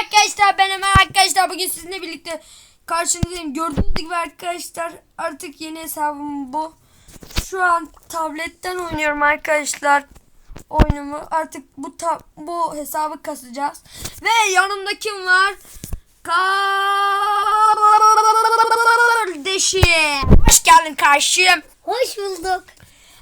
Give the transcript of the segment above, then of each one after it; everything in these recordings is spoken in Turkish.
Arkadaşlar ben Ömer arkadaşlar bugün sizinle birlikte karşınızdayım. Gördüğünüz gibi arkadaşlar artık yeni hesabım bu. Şu an tabletten oynuyorum arkadaşlar oyunumu. Artık bu bu hesabı kasacağız. Ve yanımda kim var? Kardeşim. Hoş geldin kardeşim. Hoş bulduk.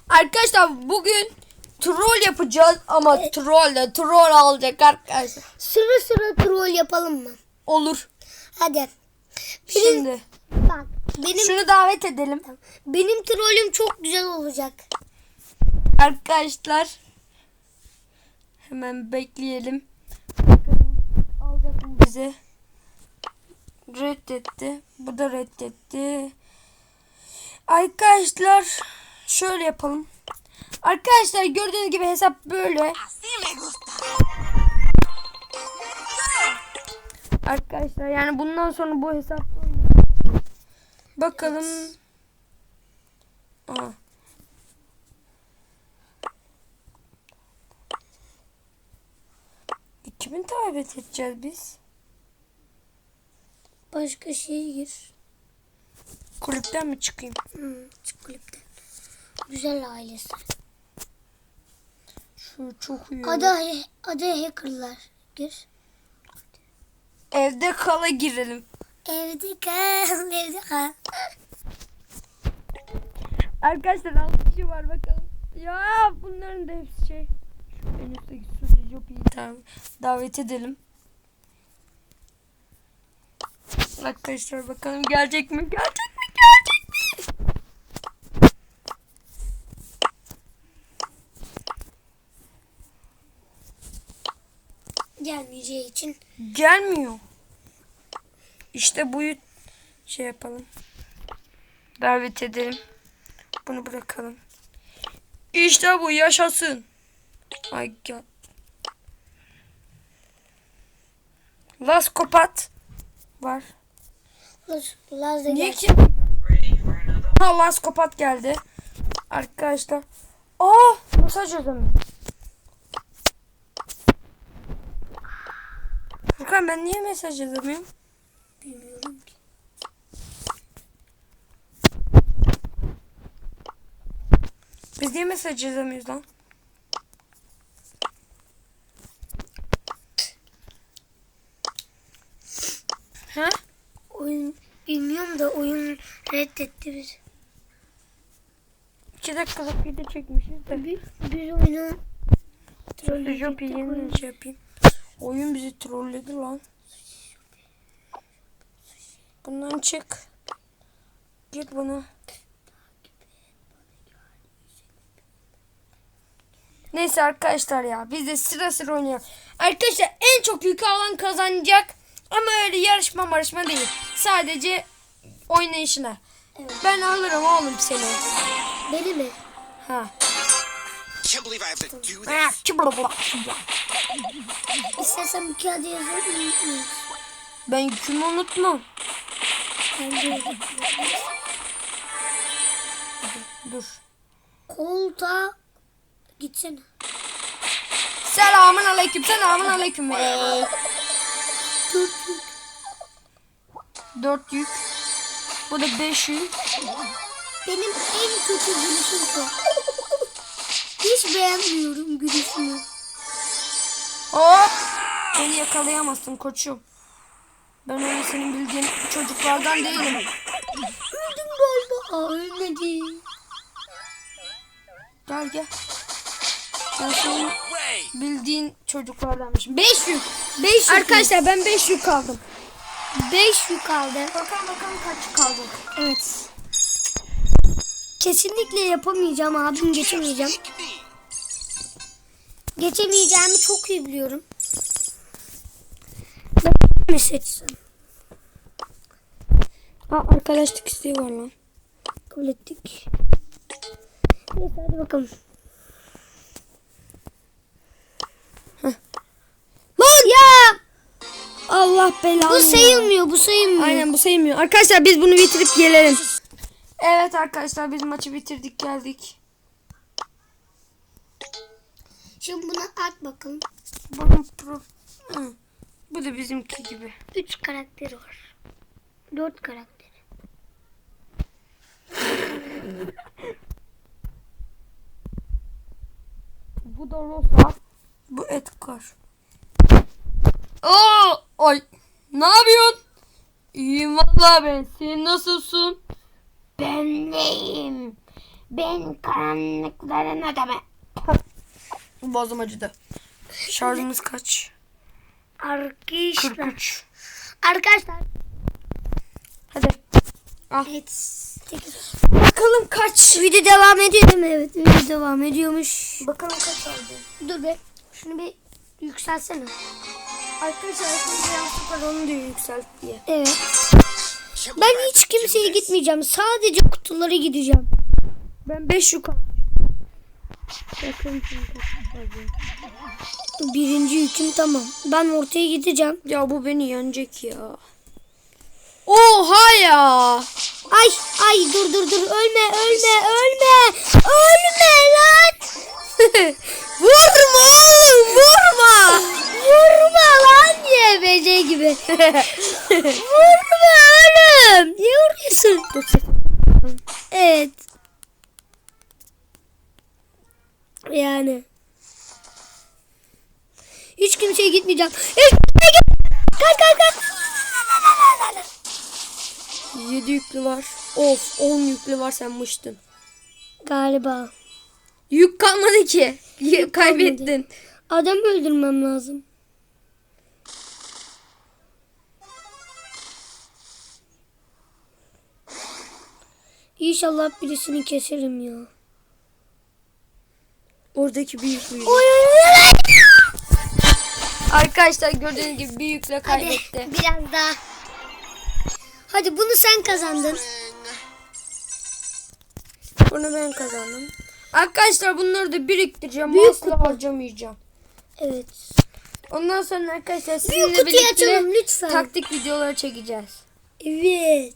Arkadaşlar bugün troll yapacağız ama troll de troll alacak arkadaşlar. Sıra sıra troll yapalım mı? Olur. Hadi. Benim, Şimdi bak benim şunu davet edelim. benim trollüm çok güzel olacak. Arkadaşlar hemen bekleyelim. Bakalım alacak mı bizi? Reddetti. Bu da reddetti. Arkadaşlar şöyle yapalım. Arkadaşlar gördüğünüz gibi hesap böyle. Arkadaşlar yani bundan sonra bu oynayacağız. Bakalım. Aa. Kimin davet edeceğiz biz? Başka şey gir. Kulüpten mi çıkayım? Hmm, çık kulüpten. Güzel ailesi. Şu çok iyi. Ada, ada hackerlar. Gir. Evde kala girelim. Evde kal, evde kal. Arkadaşlar 6 kişi var bakalım. Ya bunların da hepsi şey. Şu en üstteki sürücü Jopi'yi tamam. davet edelim. Arkadaşlar bakalım gelecek mi? Gelecek mi? Gelecek mi? Gelmeyeceği için. Gelmiyor. İşte buyu şey yapalım. Davet edelim. Bunu bırakalım. İşte bu yaşasın. Ay gel. Las kopat var. Laz da Niye ki? Ha Las kopat geldi. Arkadaşlar. Aa mesaj yazamıyorum. Furkan ben niye mesaj yazamıyorum? Bilmiyorum ki. Biz niye mesaj yazamıyoruz lan? Ha? Oyun bilmiyorum da oyun reddetti bizi. İki dakikalık video çekmişiz de. Bir, bir oyunu Trollü yapayım. Oyun bizi trolledi lan. Bundan çık. Gir buna. Neyse arkadaşlar ya biz de sıra sıra oynayalım. Arkadaşlar en çok yükü alan kazanacak. Ama öyle yarışma marışma değil. Sadece oynayışına. Evet. Ben alırım oğlum seni. Beni mi? Ha. Can't believe I have to do Ha, this. İstersen bir kağıda yazabilir miyim? Ben yükümü unutmam. Ben de Dur. koltuğa gitsene. Selamun aleyküm. Selamun aleyküm. Ee, Dur dur. 4 yük. Bu da 5 yük. Benim en kötü gülüşüm bu. Hiç beğenmiyorum gülüşümü. Hop. Beni yakalayamazsın koçum. Ben öyle senin bildiğin çocuklardan değilim. Öldüm galiba. Aa ölmedim. Gel gel. Ben senin bildiğin çocuklardanmışım. 5 yük. 5 Arkadaşlar ben 5 yük aldım. 5 yük aldı. Bakalım bakalım kaç kaldı. Evet. Kesinlikle yapamayacağım abim geçemeyeceğim. Geçemeyeceğimi çok iyi biliyorum. Mi seçsem? Ha arkadaşlık isteği var lan. Kabul ettik. Neyse hadi bakalım. Lan ya! Allah belanı. Bu sayılmıyor, bu sayılmıyor. Aynen bu sayılmıyor. Arkadaşlar biz bunu bitirip gelelim. Evet arkadaşlar biz maçı bitirdik geldik. Şimdi bunu at bakalım. Bunun pro... Hı. Bu da bizimki gibi. Üç karakteri var. Dört karakteri. Bu da Rosa. Bu Edgar. Aa, ay. Ne yapıyorsun? İyiyim valla ben. Sen nasılsın? Ben neyim? Ben karanlıkların adamı. Boğazım acıdı. Şarjımız kaç? Arkadaşlar. 43. Arkadaşlar. Hadi. Al. Evet. Bakalım kaç. Video devam ediyor mi? Evet video devam ediyormuş. Bakalım kaç aldı. Dur be. Şunu bir yükseltsene. Arkadaşlar şimdi yanlışlıkla onu diyor yükselt diye. Evet. Ben hiç kimseye gitmeyeceğim. Sadece kutulara gideceğim. Ben 5 yük Bakın Birinci yüküm tamam. Ben ortaya gideceğim. Ya bu beni yenecek ya. Oha ya. Ay ay dur dur dur ölme ölme ölme. Ölme lan. vurma oğlum vurma. Vurma lan YBC gibi. Vurma oğlum. Niye vuruyorsun? Evet. Yani. Hiç kimseye gitmeyeceğim. Hiç kimseye git. Kalk kalk kalk. 7 yüklü var. Of 10 yüklü var sen mıştın. Galiba. Yük kalmadı ki. Yük kaybettin. Adam öldürmem lazım. İnşallah birisini keserim ya. Oradaki. Oy oy oy. oy. Arkadaşlar gördüğünüz gibi bir yükle Hadi kaybetti. biraz daha. Hadi bunu sen kazandın. Bunu ben kazandım. Arkadaşlar bunları da biriktireceğim. Büyük Asla kupa. harcamayacağım. Evet. Ondan sonra arkadaşlar sizinle birlikte açalım lütfen. taktik videoları çekeceğiz. Evet.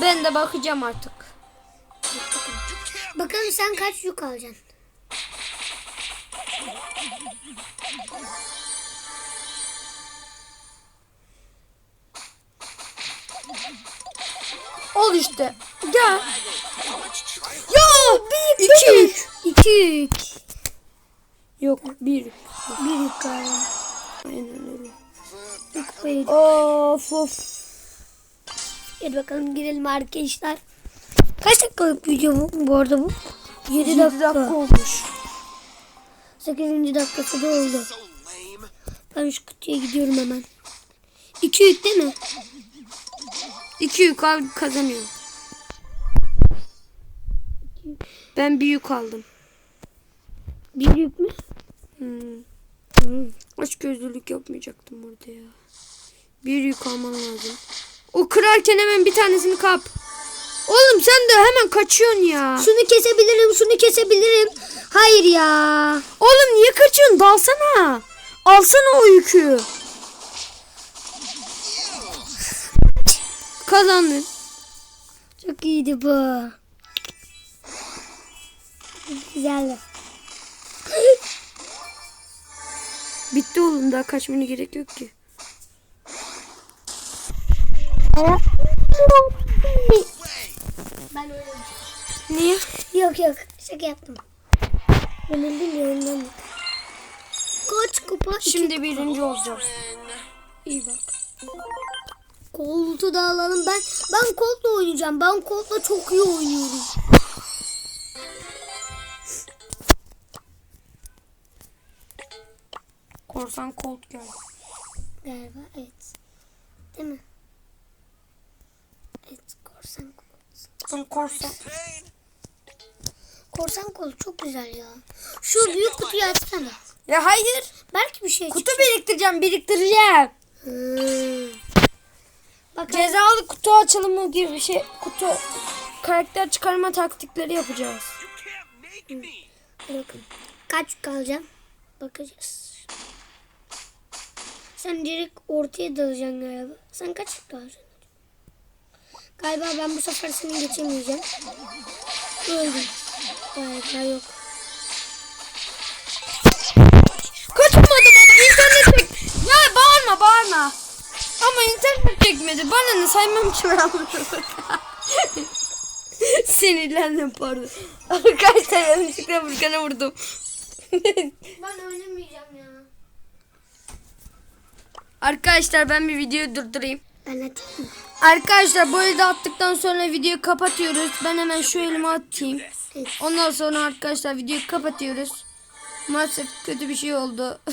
Ben de bakacağım artık. Bakalım sen kaç yük alacaksın? Ol işte. Gel. Ya bir iki yük. İki. Yok bir. Bir yük galiba. Aynen öyle. Kupayı. Of of. Hadi bakalım girelim arkadaşlar. Kaç dakikalık video bu, bu arada bu? 7 7 dakika. dakika olmuş. 8. dakikası da oldu. Ben şu kutuya gidiyorum hemen. 2 yük değil mi? İki yük al kazanıyor. Ben bir yük aldım. Bir yük mü? Hmm. Hı. Aç gözlülük yapmayacaktım orada ya. Bir yük alman lazım. O kırarken hemen bir tanesini kap. Oğlum sen de hemen kaçıyorsun ya. Şunu kesebilirim, şunu kesebilirim. Hayır ya. Oğlum niye kaçıyorsun? Dalsana. Alsana o yükü. Kazandın. Çok iyiydi bu. Güzeldi. Bitti oğlum daha kaçmana gerek yok ki. Ben öyle. Niye? Yok yok şaka yaptım. Yenildim ya ondan. Kaç kupa? Şimdi birinci olacağız. İyi bak. Koltuğu da alalım. Ben ben koltla oynayacağım. Ben koltla çok iyi oynuyorum. Korsan Colt geldi. Galiba evet. Değil mi? Evet korsan kolt. Korsan. Korsan kolt çok güzel ya. Şu büyük kutuyu açsana. Ya hayır. Belki bir şey Kutu çıkacak. biriktireceğim, biriktireceğim. Hmm. Bak Cezalı kutu açılımı gibi bir şey. Kutu karakter çıkarma taktikleri yapacağız. Bakın. Kaç kalacağım? Bakacağız. Sen direkt ortaya dalacaksın galiba. Sen kaç kalacaksın? Galiba ben bu sefer seni geçemeyeceğim. Öldüm. Ee, Galiba yok. Kaçamadım ama internet çek. Ya bağırma bağırma. Ama internet çekmedi. Bana ne saymam ki ben Sinirlendim pardon. Arkadaşlar yanlışlıkla Furkan'a vurdum. ben ölemeyeceğim ya. Arkadaşlar ben bir videoyu durdurayım. Ben atayım mı? Arkadaşlar bu elde attıktan sonra videoyu kapatıyoruz. Ben hemen şu elimi atayım. Ondan sonra arkadaşlar videoyu kapatıyoruz. Maalesef kötü bir şey oldu.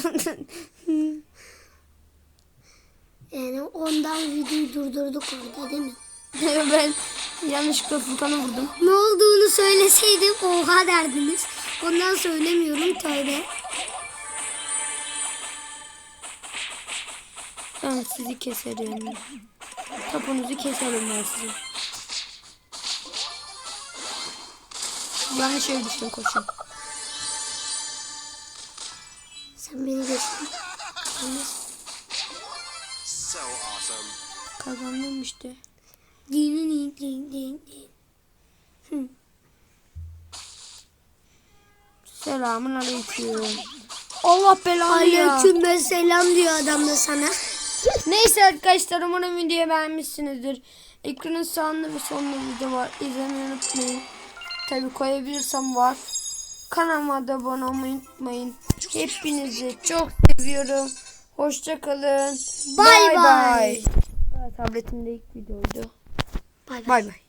Yani ondan videoyu durdurduk orada değil mi? ben yanlışlıkla Furkan'ı vurdum. Ne olduğunu söyleseydim oha derdiniz. Ondan söylemiyorum tövbe. Ben sizi keserim. Topunuzu keserim ben sizi. Yanlış yere düştüm koşun. Sen beni geçtin. So awesome. Kazandım işte. Ding ding ding ding ding. Selamun aleyküm. Allah belanı ya. Aleyküm selam diyor adam da sana. Neyse arkadaşlar umarım videoyu beğenmişsinizdir. Ekranın sağında ve sonunda video var. İzlemeyi unutmayın. Tabi koyabilirsem var. Kanalıma da abone olmayı unutmayın. Hepinizi çok seviyorum. Hoşçakalın. Bay Bay. Tabletimde ilk videoydu. Bay bay.